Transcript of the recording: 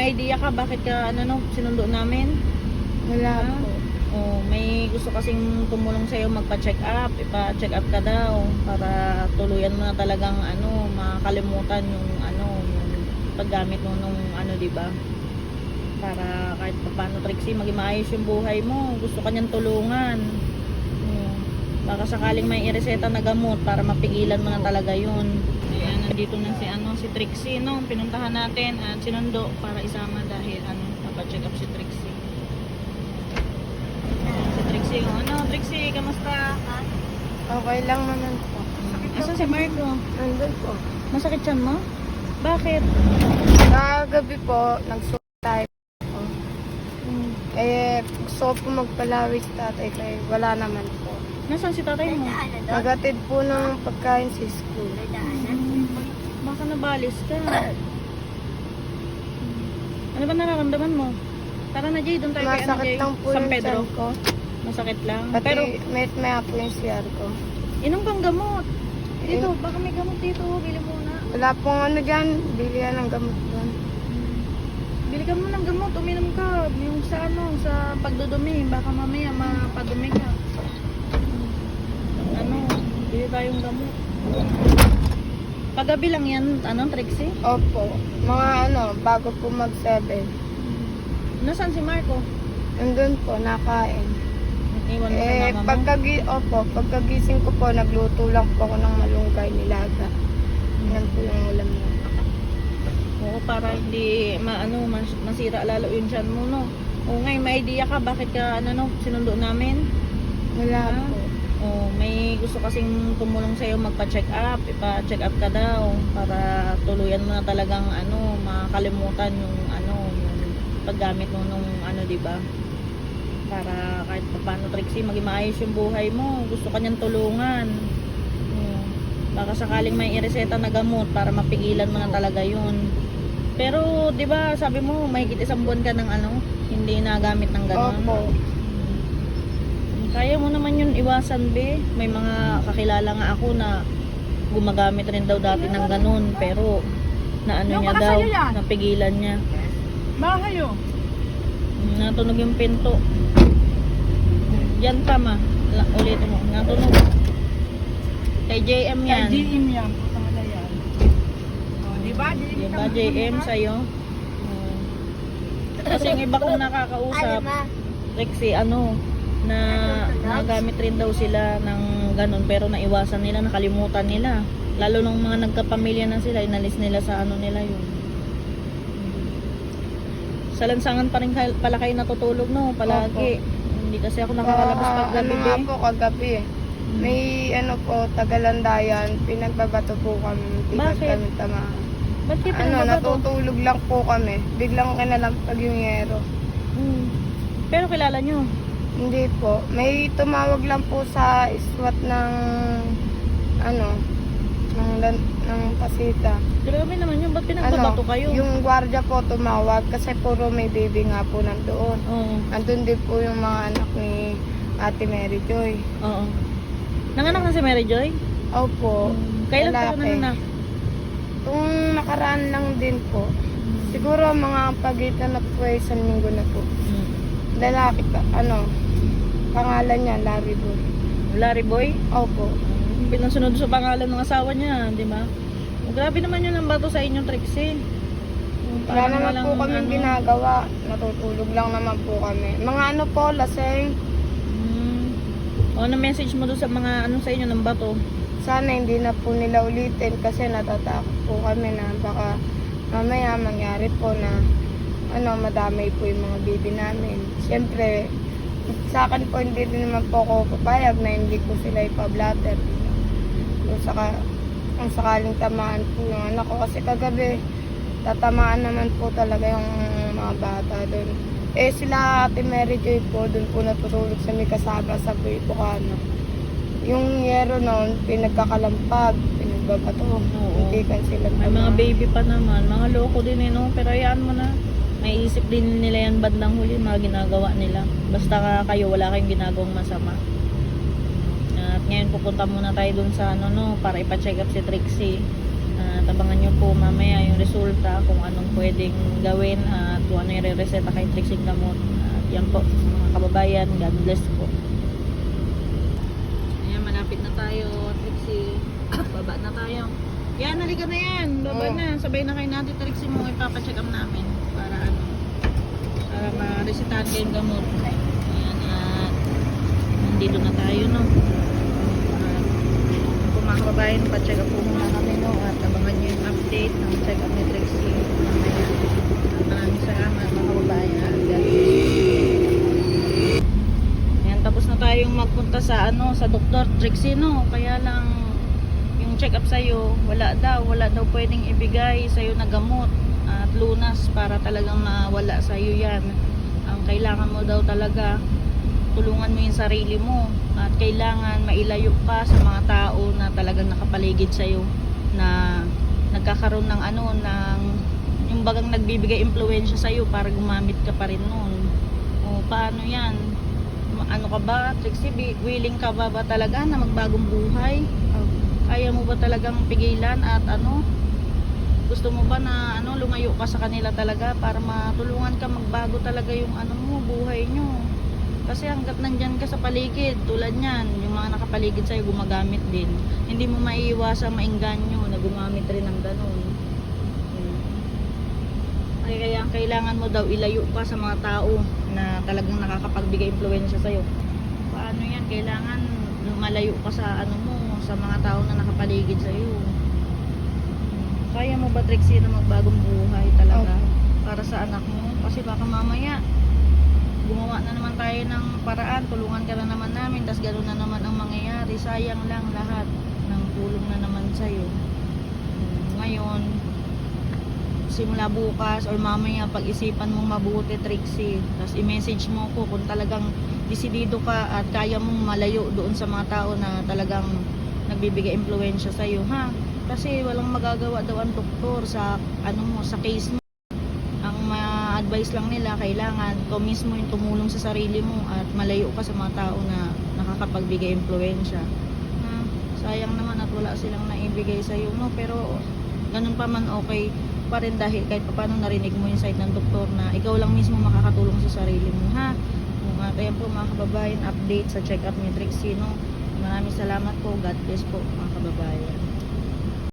may idea ka bakit ka ano no, sinundo namin? Wala Ah. po. Oh, may gusto kasing tumulong sa'yo magpa-check up, ipa-check up ka daw para tuluyan mo na talagang ano, makalimutan yung ano, yung paggamit mo nung ano, 'di ba? Para kahit paano Trixie, maging maayos yung buhay mo. Gusto ka niyang tulungan. Oh, baka sakaling may ireseta na gamot para mapigilan mo na talaga 'yun. Nandito na si ano, si Trixie, no? Pinuntahan natin at sinundo para isama dahil ano, papacheck up si Trixie. Si Trixie, oh, ano, Trixie, kamusta? Ha? Okay lang naman po. Asan si Marco? Nandun po. Masakit siyan mo? Bakit? Kagabi po, nagsuot tayo po. Eh, gusto ko po magpalawig sa tatay kaya wala naman po. Nasaan si tatay mo? Nagatid po ng pagkain sa school. Nabalis ka. Ano ba nararamdaman mo? Tara na Jay, doon tayo kay ano Masakit Jay? lang po San yung Pedro. tiyan ko. Masakit lang. Pati Pero may maya po yung CR ko. inom kang gamot. Dito, baka may gamot dito. Bili mo na. Wala pong ano dyan, bilihan ng gamot doon. Bili ka mo ng gamot, uminom ka. Yung sa ano, sa pagdudumi. Baka mamaya mapadumi ka. Ano, bili tayong gamot. Paggabi lang yan, ano, Trixie? Opo, mga ano, bago po mag-7. Nasaan si Marco? Nandun po, nakain. Iwan mo Eh, mama mo? pagkagi, opo, pagkagising ko po, nagluto lang po ako ng malunggay nilaga. Yan po yung ulam niya. Oo, para hindi maano mas, masira lalo yung tiyan mo, no? Oo, ngayon may idea ka bakit ka ano no, sinundo namin? Wala Ah. po. Oo, may gusto kasing tumulong sa'yo magpa-check up, ipa-check up ka daw para tuluyan mo na talagang ano, makalimutan yung ano, yung paggamit mo nung ano, 'di ba? Para kahit paano Trixie, maging maayos yung buhay mo. Gusto ka niyang tulungan. Oo. Baka sakaling may ireseta na gamot para mapigilan mo na talaga yun. Pero, di ba, sabi mo, may isang buwan ka ng ano, hindi nagamit ng gano'n. Opo. Kaya mo naman yun iwasan, be. May mga kakilala nga ako na gumagamit rin daw dati ng ganun, pero na ano niya daw, napigilan niya. Bahay oh. Natunog yung pinto. Yan pa ma. La, ulit mo. Natunog. Kay JM yan. Kay GM yan. Putang na yan. Oh, di ba? GM Diba JM sa'yo? Mm. Kasi yung iba kong nakakausap, Rexy, ano, na nagamit rin daw sila ng ganun pero naiwasan nila, nakalimutan nila. Lalo nung mga nagkapamilya na sila, inalis nila sa ano nila yun. Sa lansangan pa rin pala kayo natutulog, no? Palagi. Hindi kasi ako nakakalabas Ah, pag gabi. ano nga eh. po kagabi eh. May ano po, Tagalandayan, pinagbabato po kami. Bakit? kami tama. Ba't kayo Ano, natutulog lang po kami. Biglang kinalampag yung yero. Mm. Pero kilala nyo. Hindi po. May tumawag lang po sa SWAT ng ano, ng, lan- ng pasita. Grabe naman yun. Ba't pinagbabato kayo? Ano, Yung gwardiya po tumawag kasi puro may baby nga po nandoon. Oo. Andun din po yung mga anak ni Ate Mary Joy. Oo. Nanganak na si Mary Joy? Opo. Kailan pa lalaki. ka nanganak? Kung nakaraan lang din po. Siguro mga pagitan na po ay isang linggo na po. Mm. Lalaki ka, ano, pangalan niya, Larry Boy. Larry Boy? Opo. Pinasunod sa pangalan ng asawa niya, di ba? Oh, grabe naman yun ang bato sa inyong Trixie. Wala naman po kami ano, ginagawa. Natutulog lang naman po kami. Mga ano po, laseng. Mm. O, ano message mo doon sa mga ano sa inyo ng bato? Sana hindi na po nila ulitin kasi natatakot po kami na baka mamaya mangyari po na ano, madamay po yung mga baby namin. Siyempre, sa akin po hindi din naman po ako papayag na hindi ko sila ipablatter. Kung, saka, kung sakaling tamaan po yung anak ko kasi kagabi, tatamaan naman po talaga yung mga bata doon. Eh sila Ate Mary Joy po, doon po natutulog sa may kasama sa Buipukano. Yung yero noon, pinagkakalampag, pinagbabato. Oo. Hindi kan sila May mga baby pa naman, mga loko din eh, no? Pero hayaan mo na. May isip din nila yan bandang huli, mga ginagawa nila. Basta ka, kayo, wala kayong ginagawang masama. At ngayon pupunta muna tayo dun sa ano no, para ipa-check up si Trixie. At abangan nyo po mamaya yung resulta kung anong pwedeng gawin at kung ano yung re-reseta kay Trixie gamot. At yan po, mga kababayan, God bless po. Ayan, malapit na tayo, Trixie. Baba na tayo. Yan, halika na yan. Baba Oo. na. Sabay na kayo natin, Trixie mo. Ipapacheck up namin. Para ano, para ma-resetahan kayong gamot. Ayan, at nandito na tayo, no? Kung mga kababayan, pa-check up po muna kami, no? At abangan nyo yung update ng check up ni Trixie. Maraming salamat, mga kababayan. Ayan, tapos na tayong magpunta sa ano, sa doktor Trixie, no? Kaya lang yung check up sa'yo, wala daw, wala daw pwedeng ibigay sa'yo na gamot at lunas para talagang mawala sa'yo yan. Ang kailangan mo daw talaga, tulungan mo yung sarili mo at kailangan mailayo ka sa mga tao na talagang nakapaligid sa'yo na nagkakaroon ng ano, ng yung bagang nagbibigay impluensya sa'yo para gumamit ka pa rin nun. O paano yan? Ano ka ba, Trixie? Willing ka ba ba talaga na magbagong buhay? Kaya mo ba talagang pigilan at ano? Gusto mo ba na ano lumayo ka sa kanila talaga para matulungan ka magbago talaga yung ano mo, buhay nyo? Kasi hanggat nandyan ka sa paligid, tulad niyan, yung mga nakapaligid sa'yo gumagamit din. Hindi mo maiiwasang maingganyo na gumamit rin ng ganun. Hmm. Ay, kaya ang kailangan mo daw ilayo ka sa mga tao na talagang nakakapagbigay impluensya sa'yo. Paano yan? Kailangan malayo ka sa ano mo, sa mga tao na nakapaligid sa'yo. Kaya mo ba, Trixie, na magbagong buhay talaga? Para sa anak mo? Kasi baka mamaya, gumawa na naman tayo ng paraan, tulungan ka na naman namin, tas gano'n na naman ang mangyayari. Sayang lang lahat ng tulong na naman sa'yo. Ngayon, simula bukas or mamaya pag-isipan mong mabuti, Trixie. Tapos i-message mo ko kung talagang desidido ka at kaya mong malayo doon sa mga tao na talagang nagbibigay impluensya sa iyo, ha? Kasi walang magagawa daw ang doktor sa ano mo, sa case mo. Ang ma-advise lang nila kailangan ikaw mismo yung tumulong sa sarili mo at malayo ka sa mga tao na nakakapagbigay impluensya. Ha? Sayang naman at wala silang naibigay sa iyo, no? Pero ganun pa man okay pa rin dahil kahit paano narinig mo yung side ng doktor na ikaw lang mismo makakatulong sa sarili mo ha mga kaya po mga kababayan update sa check up ni Trixie no maraming salamat po God bless po mga kababayan